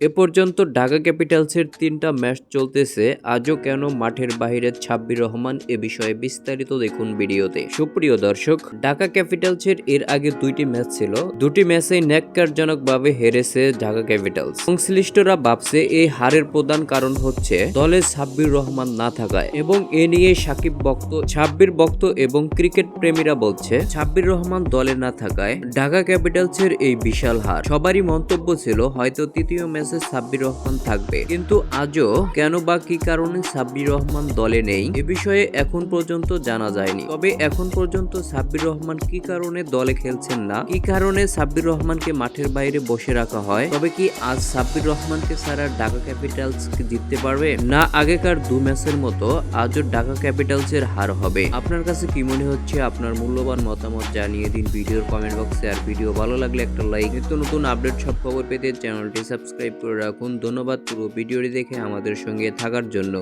এ পর্যন্ত ঢাকা ক্যাপিটালসের তিনটা ম্যাচ চলতেছে। আজও কেন মাঠের বাইরে ছাব্বির রহমান এ বিষয়ে বিস্তারিত দেখুন ভিডিওতে। সুপ্রিয় দর্শক, ঢাকা ক্যাপিটালসের এর আগে দুইটি ম্যাচ ছিল। দুটি ম্যাচেই ন্যাক্কারজনকভাবে হেরেছে ঢাকা ক্যাপিটালস। সংশ্লিষ্টরা ভাবছে এই হারের প্রধান কারণ হচ্ছে দলে ছাব্বির রহমান না থাকায় এবং এ নিয়ে সাকিব বক্ত, ছাব্বির বক্ত এবং ক্রিকেট প্রেমীরা বলছে, ছাব্বির রহমান দলে না থাকায় ঢাকা ক্যাপিটালসের এই বিশাল হার। সবারই মন্তব্য ছিল, হয়তো তৃতীয় ম্যাচে সাব্বির রহমান থাকবে। কিন্তু আজও কেন বা কি কারণে সাব্বির রহমান দলে নেই, এ বিষয়ে এখন পর্যন্ত জানা যায়নি। তবে এখন পর্যন্ত সাব্বির রহমান কি কারণে দলে খেলছেন না, কি কারণে সাব্বির রহমানকে মাঠের বাইরে বসে রাখা হয়, তবে কি আজ সাব্বির রহমানকে ছাড়া ঢাকা ক্যাপিটালস জিততে পারবে? না, আগেকার দু ম্যাচের মতো আজও ঢাকা ক্যাপিটালস এর হার হবে। আপনার কাছে কি মনে হচ্ছে? আপনার মূল্যবান মতামত জানিয়ে দিন ভিডিওর কমেন্ট বক্সে আর ভিডিও ভালো লাগলে একটা লাইক নিত্য নতুন আপডেট সব খবর পেতে চ্যানেলটি সাবস্ক্রাইব করে রাখুন। ধন্যবাদ পুরো ভিডিওটি দেখে আমাদের সঙ্গে থাকার জন্য।